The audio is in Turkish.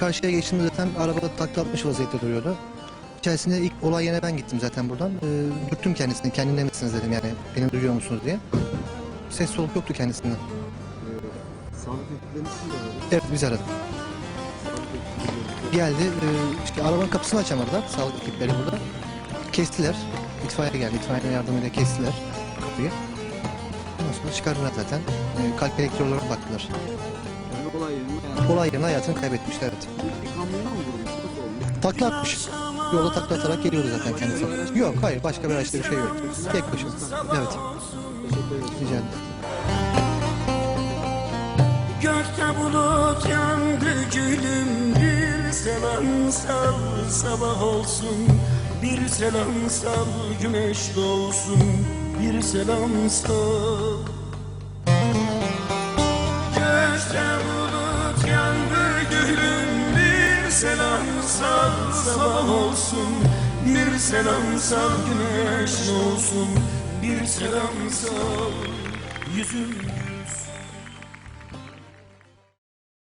karşıya geçtiğimde zaten arabada takla atmış vaziyette duruyordu. İçerisinde ilk olay yerine ben gittim zaten buradan. Ee, dürttüm kendisini, kendinde misiniz dedim yani beni duyuyor musunuz diye. Ses soluk yoktu kendisinden. Sağlık. Evet biz aradık. Geldi, e, işte arabanın kapısını açamadılar sağlık ekipleri burada. Kestiler, itfaiye geldi, itfaiye yardımıyla kestiler kapıyı. Ondan sonra çıkardılar zaten. E, kalp elektrolarına baktılar. Yani olay yerinde yani Olay yerine hayatını kaybetmişler evet. Takla atmış. Yolda takla atarak geliyordu zaten kendisi. Yok hayır başka bir araçta bir şey yok. Tek başına. Evet rica. Gökte bulut yandı gülüm Bir selam sal sabah olsun Bir selam sal güneş doğsun Bir selam sal sabah olsun. Bir selam sal güneş doğsun. Bir selam sal yüzüm